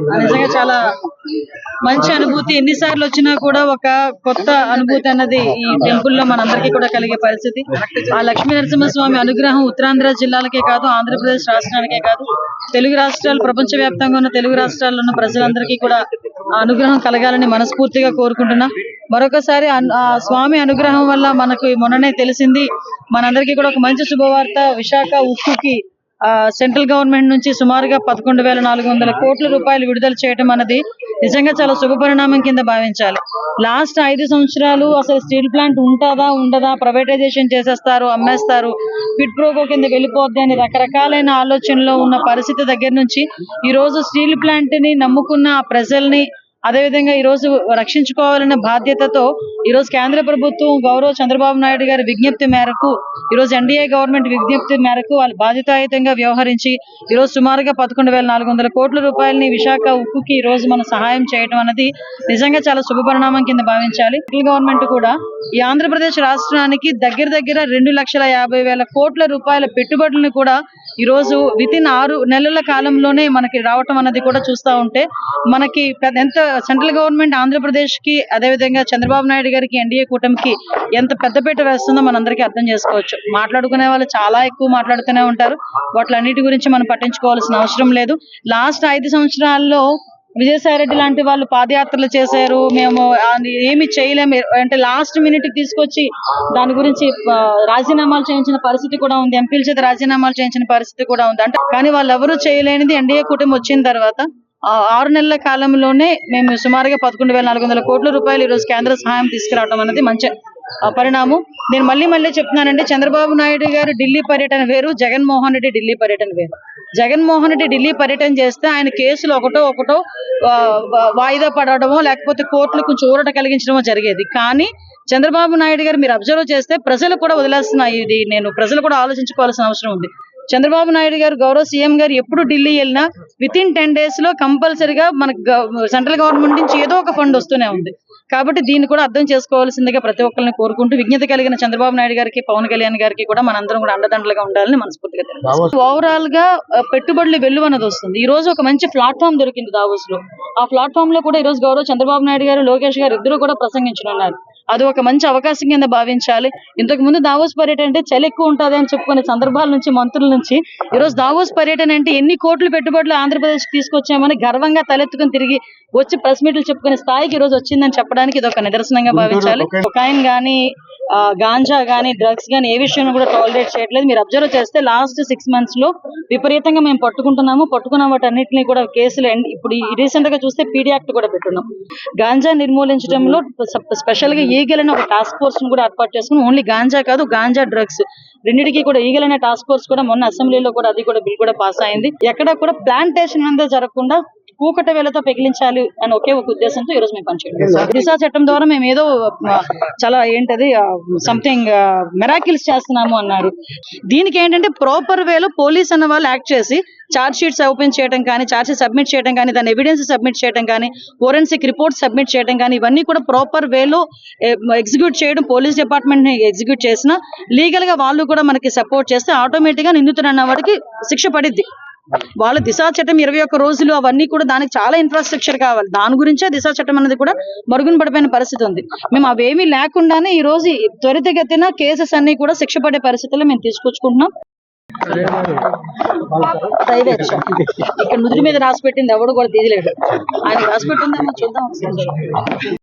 నిజంగా చాలా మంచి అనుభూతి. ఎన్నిసార్లు వచ్చినా కూడా ఒక కొత్త అనుభూతి అన్నది ఈ టెంపుల్లో మనందరికీ కూడా కలిగే పరిస్థితి. ఆ లక్ష్మీ నరసింహస్వామి అనుగ్రహం ఉత్తరాంధ్ర జిల్లాలకే కాదు ఆంధ్రప్రదేశ్ రాష్ట్రానికే కాదు తెలుగు రాష్ట్రాలు ప్రపంచ వ్యాప్తంగా ఉన్న తెలుగు రాష్ట్రాల్లో ఉన్న ప్రజలందరికీ కూడా అనుగ్రహం కలగాలని మనస్ఫూర్తిగా కోరుకుంటున్నా. మరొకసారి ఆ స్వామి అనుగ్రహం వల్ల మనకు మొన్ననే తెలిసింది మనందరికీ కూడా ఒక మంచి శుభవార్త విశాఖ ఉక్కుకి సెంట్రల్ గవర్నమెంట్ నుంచి సుమారుగా పదకొండు వేల నాలుగు వందల కోట్ల రూపాయలు విడుదల చేయడం అన్నది నిజంగా చాలా శుభ పరిణామం కింద భావించాలి. లాస్ట్ ఐదు సంవత్సరాలు అసలు స్టీల్ ప్లాంట్ ఉంటుందా ఉండదా ప్రైవేటైజేషన్ చేసేస్తారు అమ్మేస్తారు క్విడ్ ప్రోగో కింద వెళ్ళిపోద్ది అని రకరకాలైన ఆలోచనలో ఉన్న పరిస్థితి దగ్గర నుంచి ఈ రోజు స్టీల్ ప్లాంట్ని నమ్ముకున్న ఆ ప్రజల్ని అదేవిధంగా ఈ రోజు రక్షించుకోవాలనే బాధ్యతతో ఈ రోజు కేంద్ర ప్రభుత్వం గౌరవ చంద్రబాబు నాయుడు గారి విజ్ఞప్తి మేరకు ఈ రోజు ఎన్డీఏ గవర్నమెంట్ విజ్ఞప్తి మేరకు వాళ్ళు బాధ్యతాయుతంగా వ్యవహరించి ఈ రోజు సుమారుగా పదకొండు వేల నాలుగు వందల కోట్ల రూపాయలని విశాఖ ఉక్కుకి ఈ రోజు మనం సహాయం చేయడం అనేది నిజంగా చాలా శుభపరిణామం కింద భావించాలి. గవర్నమెంట్ కూడా ఈ ఆంధ్రప్రదేశ్ రాష్ట్రానికి దగ్గర దగ్గర రెండు లక్షల యాభై వేల కోట్ల రూపాయల పెట్టుబడులను కూడా ఈ రోజు విత్ ఇన్ ఆరు నెలల కాలంలోనే మనకి రావటం అన్నది కూడా చూస్తా ఉంటే మనకి పెద్ద- ఎంత సెంట్రల్ గవర్నమెంట్ ఆంధ్రప్రదేశ్కి అదేవిధంగా చంద్రబాబు నాయుడు గారికి ఎన్డీఏ కూటమికి ఎంత పెద్దపీట వేస్తుందో మనందరికీ అర్థం చేసుకోవచ్చు. మాట్లాడుకునే వాళ్ళు చాలా ఎక్కువ మాట్లాడుతూనే ఉంటారు. వాటిలన్నిటి గురించి మనం పట్టించుకోవాల్సిన అవసరం లేదు. లాస్ట్ ఐదు సంవత్సరాల్లో విజయసాయి రెడ్డి లాంటి వాళ్ళు పాదయాత్రలు చేశారు. మేము ఏమి చేయలేము. అంటే లాస్ట్ మినిట్ తీసుకొచ్చి దాని గురించి రాజీనామాలు చేయించిన పరిస్థితి కూడా ఉంది. ఎంపీల చేత రాజీనామాలు చేయించిన పరిస్థితి కూడా ఉంది. అంటే కానీ వాళ్ళు ఎవరు చేయలేనిది ఎన్డీఏ కూటమి వచ్చిన తర్వాత ఆరు నెలల కాలంలోనే మేము సుమారుగా పదకొండు వేల నాలుగు వందల కోట్ల రూపాయలు ఈరోజు కేంద్ర సహాయం తీసుకురావడం అనేది మంచి పరిణామం. నేను మళ్ళీ మళ్ళీ చెప్తున్నానండి చంద్రబాబు నాయుడు గారు ఢిల్లీ పర్యటన వేరు జగన్మోహన్ రెడ్డి ఢిల్లీ పర్యటన వేరు. జగన్మోహన్ రెడ్డి ఢిల్లీ పర్యటన చేస్తే ఆయన కేసులు ఒకటో ఒకటో వాయిదా పడడమో లేకపోతే కోర్టులు కొంచెం ఊరట కలిగించడమో జరిగేది. కానీ చంద్రబాబు నాయుడు గారు మీరు అబ్జర్వ్ చేస్తే ప్రజలు కూడా వదిలేస్తున్నాయి ఇది నేను ప్రజలు కూడా ఆలోచించుకోవాల్సిన అవసరం ఉంది. చంద్రబాబు నాయుడు గారు గౌరవ సీఎం గారు ఎప్పుడు ఢిల్లీ వెళ్ళినా విత్ ఇన్ టెన్ డేస్లో కంపల్సరిగా మనకు సెంట్రల్ గవర్నమెంట్ నుంచి ఏదో ఒక ఫండ్ వస్తూనే ఉంది. కాబట్టి దీన్ని కూడా అర్థం చేసుకోవాల్సిందిగా ప్రతి ఒక్కరిని కోరుకుంటూ విజ్ఞత కలిగిన చంద్రబాబు నాయుడు గారికి పవన్ కళ్యాణ్ గారికి కూడా మనందరం కూడా అండదండలుగా ఉండాలని మనస్ఫూర్తిగా తెలియజేస్తున్నాం. ఓవరాల్గా పెట్టుబడులు అన్నది వస్తుంది. ఈ రోజు ఒక మంచి ప్లాట్ఫామ్ దొరికింది దావోస్లో ఆ ప్లాట్ఫామ్లో కూడా ఈ రోజు గౌరవ చంద్రబాబు నాయుడు గారు లోకేష్ గారు ఇద్దరు కూడా ప్రసంగించనున్నారు. అది ఒక మంచి అవకాశం కింద భావించాలి. ఇంతకు ముందు దావోస్ పర్యటన అంటే చలి ఎక్కువ ఉంటుంది అని చెప్పుకునే సందర్భాల నుంచి మంత్రుల నుంచి ఈ రోజు దావోస్ పర్యటన అంటే ఎన్ని కోట్ల పెట్టుబడులు ఆంధ్రప్రదేశ్ తీసుకొచ్చామని గర్వంగా తలెత్తుకుని తిరిగి వచ్చి ప్రెస్ మీట్లు చెప్పుకునే స్థాయికి ఈ రోజు వచ్చిందని చెప్పడానికి ఇది ఒక నిదర్శనంగా భావించాలి. కొకాయిన్ గానీ ఆ, గాంజా కానీ డ్రగ్స్ కానీ ఏ విషయం కూడా టాలరేట్ చేయట్లేదు. మీరు అబ్జర్వ్ చేస్తే లాస్ట్ సిక్స్ మంత్స్లో విపరీతంగా మేము పట్టుకుంటున్నాము. పట్టుకున్న వాటన్నిటిని కూడా కేసులు ఇప్పుడు రీసెంట్గా చూస్తే పీడీ యాక్ట్ కూడా పెట్టున్నాం. గాంజా నిర్మూలించడంలో స్పెషల్గా ఈగల్ అనే ఒక టాస్క్ ఫోర్స్ను కూడా ఏర్పాటు చేసుకుని ఓన్లీ గాంజా కాదు గాంజా డ్రగ్స్ రెండింటికి కూడా ఈగల్ అనే టాస్క్ ఫోర్స్ కూడా మొన్న అసెంబ్లీలో కూడా అది కూడా బిల్ కూడా పాస్ అయింది. ఎక్కడ కూడా ప్లాంటేషన్ అంతా జరగకుండా కూకట వేలతో పెగిలించాలి అని ఒకే ఒక ఉద్దేశంతో ఈ రోజు మేము పనిచేయడం. దిశా చట్టం ద్వారా మేము ఏదో చాలా ఏంటది సంథింగ్ మెరాకిల్స్ చేస్తున్నాము అన్నారు. దీనికి ఏంటంటే ప్రాపర్ వేలో పోలీస్ అన్న వాళ్ళు యాక్ట్ చేసి చార్జ్ షీట్స్ ఓపెన్ చేయడం కానీ చార్జ్ షీట్ సబ్మిట్ చేయడం కానీ దాని ఎవిడెన్స్ సబ్మిట్ చేయడం కానీ ఫోరెన్సిక్ రిపోర్ట్ సబ్మిట్ చేయడం కానీ ఇవన్నీ కూడా ప్రాపర్ వేలో ఎగ్జిక్యూట్ చేయడం పోలీస్ డిపార్ట్మెంట్ని ఎగ్జిక్యూట్ చేసిన లీగల్గా వాళ్ళు కూడా మనకి సపోర్ట్ చేస్తే ఆటోమేటిక్గా నిందితుడు అన్న వాడికి శిక్ష పడిద్ది. వాళ్ళ దిశా చట్టం ఇరవై ఒక్క రోజులు అవన్నీ కూడా దానికి చాలా ఇన్ఫ్రాస్ట్రక్చర్ కావాలి. దాని గురించే దిశా చట్టం అనేది కూడా మరుగున పడిపోయిన పరిస్థితి ఉంది. మేము అవేమీ లేకుండానే ఈ రోజు త్వరితగతిన కేసెస్ అన్ని కూడా శిక్ష పడే పరిస్థితుల్లో మేము తీసుకొచ్చుకుంటున్నాం. ఇక్కడ ముద్ర మీద రాసి పెట్టింది ఎవడు కూడా తీయలేడు ఆయన రాసి పెట్టిందేమో చూద్దాం